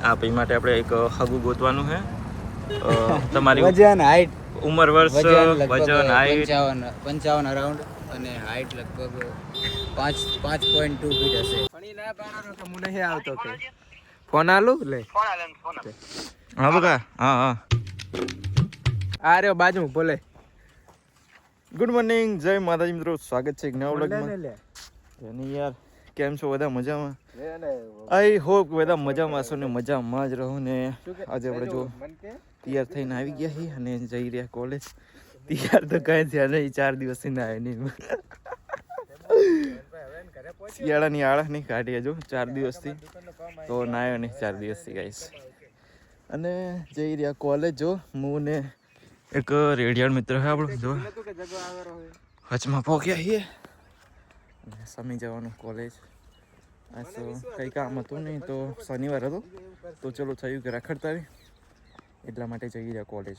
આ ભાઈ માટે આપણે એક હગું ગોતવાનું છે. તમારી વજન હાઈટ ઉંમર વર્ષ વજન હાઈટ પંચાવન પંચાવન અરાઉન્ડ અને હાઈટ લગભગ પાંચ પાંચ પોઈન્ટ ટુ ફીટ હશે. પણ ના પાડવાનો કે મને હે આવતો કે ફોન આલું? લે. હા બકા. હા હા. આ રહ્યો બાજુ બોલે. ગુડ મોર્નિંગ જય માતાજી મિત્રો. સ્વાગત છે એક નવા વ્લોગમાં યાર કેમ છો? બધા મજામાં? આઈ હોપ બધા મજામાં છો ને મજામાં જ રહો ને. આજે આપણે જો તૈયાર થઈને આવી ગયા છીએ અને જઈ રહ્યા કોલેજ તૈયાર તો કઈ થયા નહીં ચાર દિવસથી ના આવે નહીં. શિયાળાની આળસ નહીં કાઢી હજુ ચાર દિવસથી. તો ના આવ્યો નહીં ચાર દિવસથી ગાઈશ અને જઈ રહ્યા કોલેજ જો હું ને એક રેડિયાળ મિત્ર છે આપણો જો. હચમાં પહોંચ્યા છીએ. સમી જવાનું કોલેજ આ તો કંઈ કામ હતું નહીં તો શનિવાર હતો. તો ચલો થયું કે રખડતા આવી એટલા માટે જઈ રહ્યા કોલેજ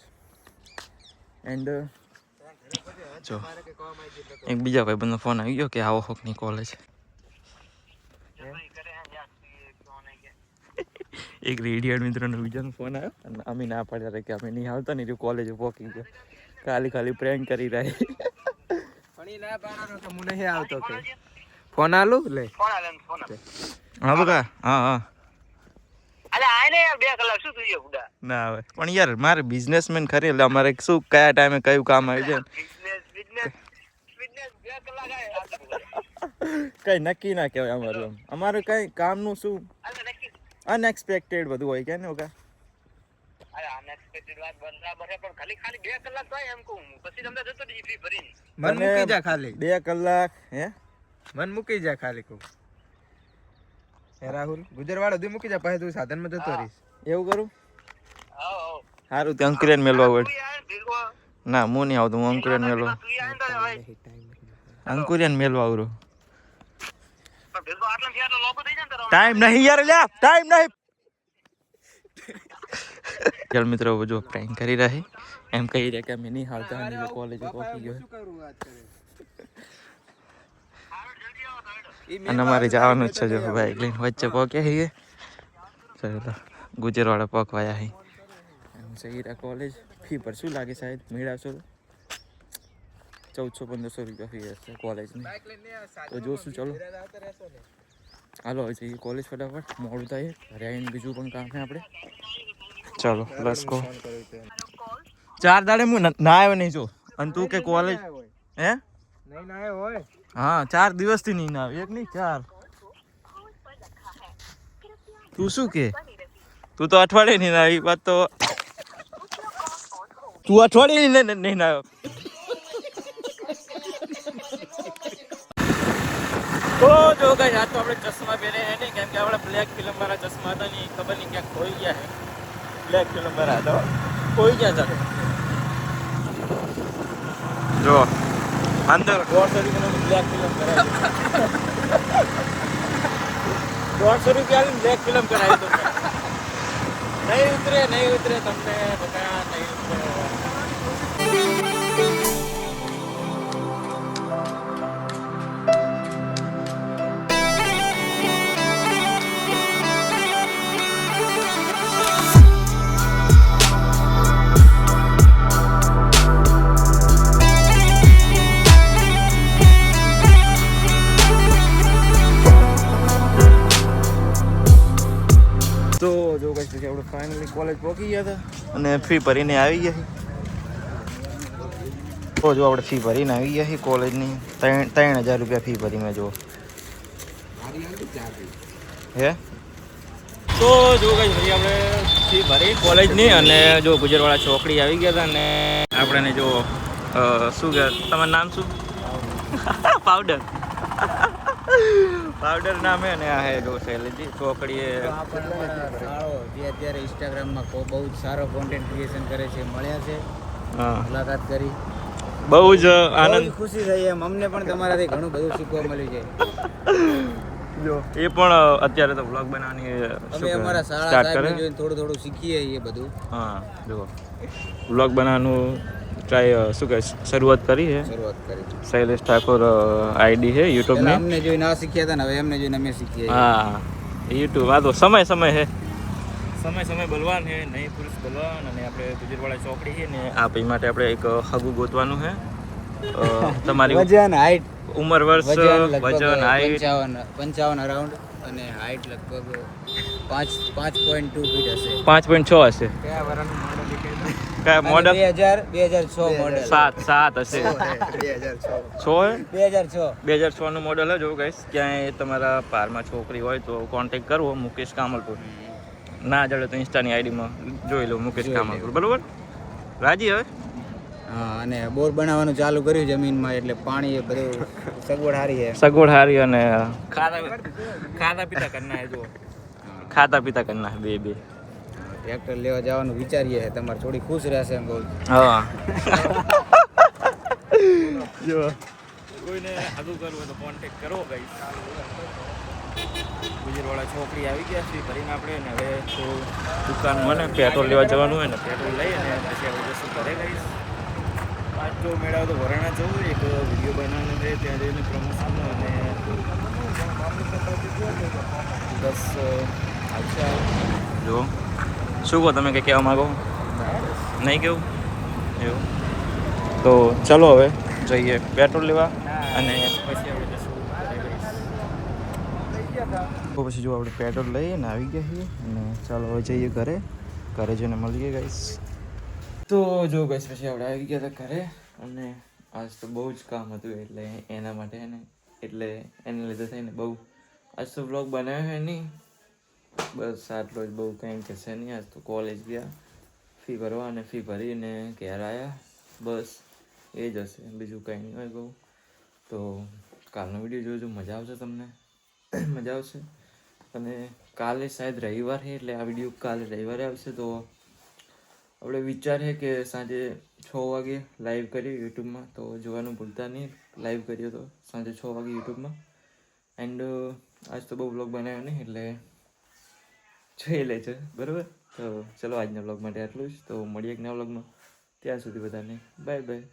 એન્ડ જો એક બીજા ભાઈબંધનો ફોન આવી ગયો કે આવો હોકની કોલેજ એક રેડિયડ મિત્રનો બીજાનો ફોન આવ્યો. અને અમે ના પાડ્યા કે અમે નહીં આવતા ને કોલેજ પહોંચી ગયો. ખાલી ખાલી પ્રેન્ક કરી રહ્યા પણ ઈ ના પાડવાનો કે મને હે આવતો કે ફોન આલું લે હા બકા હા હા ના આવે પણ યાર મારે બિઝનેસમેન ખરી એટલે અમારે શું કયા ટાઈમે કયું કામ આવી જાય કઈ નક્કી ના કહેવાય અમારું અમારું કઈ કામનું શું? અનએક્સપેક્ટેડ બધું હોય કે ને ઓકા મન મૂકી જા ખાલી. બે કલાક હે? મન મૂકી જા ખાલી કહું. હે રાહુલ? ગુજરવાડો દી મૂકી જા પછી તું સાધનમાં જતો રહીશ. એવું કરું? સારું તે અંકુરિયન મેળવા વળ ના હું નહીં આવતો હું અંકુરિયન મેળવા અંકુરિયન મેળવા આવરો. ટાઈમ નહીં યાર લ્યા. ટાઈમ નહીં. ચાલ મિત્રો જો પ્રેન્ક કરી રહે. એમ કહી રહ્યા કે અમે નહીં હાલતા અને કોલેજ પહોંચી ગયો. અને અમારે જવાનું જ છે, જો ભાઈ લઈને વચ્ચે પહોંચ્યા છીએ. ચાલો, ગુજરવાળા પોકવાયા હી. એમ રહ્યા કોલેજ ફી પર શું લાગે સાહેબ? મેળવશો? ચૌદસો, પંદરસો રૂપિયા ફી હશે કોલેજની તો જોશું, ચલો. હાલો જઈએ કોલેજ ફટાફટ. મોડું થાય. ઘરે આવીને બીજું પણ કામ છે આપણે. ચલો લેટ્સ ગો ચાર દાડે હું ન- આવ્યો નહીં જો. અને તું કે કોલેજ હે? નહીં ના હોય? હા ચાર દિવસથી નહીં ના એક નહીં ચાર. તું શું કે? તું તો અઠવાડિયે નહીં ના આવી. વાત તો તું અઠવાડિયે નહીં નહીં- ના તો જો કઈ તો આપણે ચશ્મા પહેરે નહીં કેમ કે આપણે બ્લેક ફિલ્મ વાળા ચશ્મા હતા નહીં ખબર નહીં ક્યાંક ખોઈ ગયા હે. બ્લેક ચાલો જો અંદર. દોઢસો રૂપિયાનું બ્લેક ફિલ્મ કરાવી દોઢસો રૂપિયા બ્લેક ફિલ્મ કરાવી દો નહીં ઉતરે નહીં ઉતરે તમને બધા નહીં ઉતરે પછી આપણે ફાઇનલી કોલેજ પહોંચી ગયા હતા. અને ફી ભરીને આવી ગયા છીએ. તો જો આપણે ફી ભરીને આવી ગયા છીએ કોલેજની. ત્રણ ત્રણ હજાર રૂપિયા ફી ભરી મેં જો. હે? તો જો કઈ ભાઈ આપણે ફી ભરી કોલેજની અને જો ગુજરવાળા ચોકડી આવી ગયા હતા અને આપણે જો શું કે તમારું નામ શું? પાવડર. પાવડર નામે ને આ હે જો શૈલેજી ચોકડીએ. સાળો જે અત્યારે ઇન્સ્ટાગ્રામમાં બહુ જ સારો કોન્ટેન્ટ ક્રિએશન કરે છે મળ્યા છે. હા. મુલાકાત કરી. બહુ જ આનંદ. ખુશી થઈ એમ. અમને પણ તમારાથી ઘણું બધું શીખવા મળ્યું છે. જો એ પણ અત્યારે તો વ્લોગ બનાવવાની અમે અમારા શાળા સાહેબ જોઈને થોડું થોડું શીખીએ એ બધું. હા જો. વ્લોગ બનાવવાનું ટ્રાય શું કહે શરૂઆત કરી છે? શરૂઆત કરી શૈલેષ ઠાકોર આઈડી છે યુટ્યુબ યુટ્યુબની અમને જોઈને ના શીખ્યા હતા ને હવે એમને જોઈને અમે શીખ્યા હા યુટ્યુબ આ તો સમય સમય છે. સમય સમય બલવાન છે નહીં પુરુષ બલવાન અને આપણે ગુજરવાળા ચોકડી છે ને. આ ભાઈ માટે આપણે એક હગું ગોતવાનું છે. તમારી વજન હાઈટ ઉંમર વર્ષ વજન હાઈટ પંચાવન પંચાવન અરાઉન્ડ અને હાઈટ લગભગ પાંચ પાંચ પોઈન્ટ ટુ ફીટ હશે. પાંચ પોઈન્ટ છ હશે. કયા મોડલ કયા મોડલ બે હજાર બે હજાર છ મોડલ સાત સાત હશે. બે હજાર છ. છ હે બે હજાર છ. બે હજાર છનું મોડલ જ ગાઈસ ક્યાંય તમારા પારમાં છોકરી હોય તો કોન્ટેક કરવો મુકેશ કામલપુર. ના જડે તો ઇન્સ્ટાની આઈડીમાં જોઈ લો મુકેશ કામલપુર. બરોબર? રાજી હવે? હા અને બોર બનાવવાનું ચાલુ કર્યું જમીનમાં એટલે પાણી એ બધું સગવડ સારી છે. સગવડ હારી અને ખાતા ખાતા પીતા કરના જો ખાતા પીતા કરના બે બે. ટ્રેક્ટર લેવા જવાનું વિચારીએ છે તમારે થોડી ખુશ રહેશે એમ બોલ. હા. જો. કોઈને આગું કરવું હોય તો કોન્ટેક કરો ગાઈસ ગુજરવાળા છોકરી આવી ગયા છે કરીને આપણે ને હવે તો દુકાનમાં ને પેટ્રોલ લેવા જવાનું હોય ને પેટ્રોલ લઈ અને પછી આપણે જશું ઘરે ગઈશ પાંચ તો મેળાવ તો વરાણા જવું એક વીડિયો બનાવવાનો છે ત્યાં જઈને પ્રમોશન અને બસ આવશે. જો. શું કહો તમે કંઈ કહેવા માગો? નહીં કેવું? એવું? તો ચલો હવે, જઈએ. પેટ્રોલ લેવા અને પછી પછી જો આપણે પેટ્રોલ લઈએ ને આવી ગયા છીએ અને ચાલો હવે જઈએ ઘરે. ઘરે જઈને મળીએ ગાઈસ તો જો ગાઈસ પછી આપણે આવી ગયા હતા ઘરે અને આજ તો બહુ જ કામ હતું એટલે એના માટે ને એટલે એને લીધે થઈને બહુ. આજ તો બ્લોગ બનાવ્યો નહીં. બસ આટલો જ બહુ કંઈ થશે નહીં. આજ તો કોલેજ ગયા. ફી ભરવા અને ફી ભરીને ઘેર આવ્યા બસ, એ જ હશે. બીજું કંઈ નહીં હોય બહુ. તો કાલનો વીડિયો જોજો. મજા આવશે તમને? મજા આવશે? અને કાલે શાયદ રવિવાર છે એટલે આ વીડિયો કાલે રવિવારે આવશે. તો આપણે વિચાર છે કે સાંજે છ વાગે લાઈવ કરીએ યુટ્યુબમાં. તો જોવાનું ભૂલતા નહીં. લાઈવ કરીએ તો સાંજે છ વાગે યુટ્યુબમાં. એન્ડ આજ તો બહુ બ્લોગ બનાવ્યો નહીં એટલે જોઈ લેજો બરાબર? તો ચલો આજના વ્લોગ માટે આટલું જ. તો મળીએ એક નવા વ્લોગમાં ત્યાં સુધી બધાને બાય બાય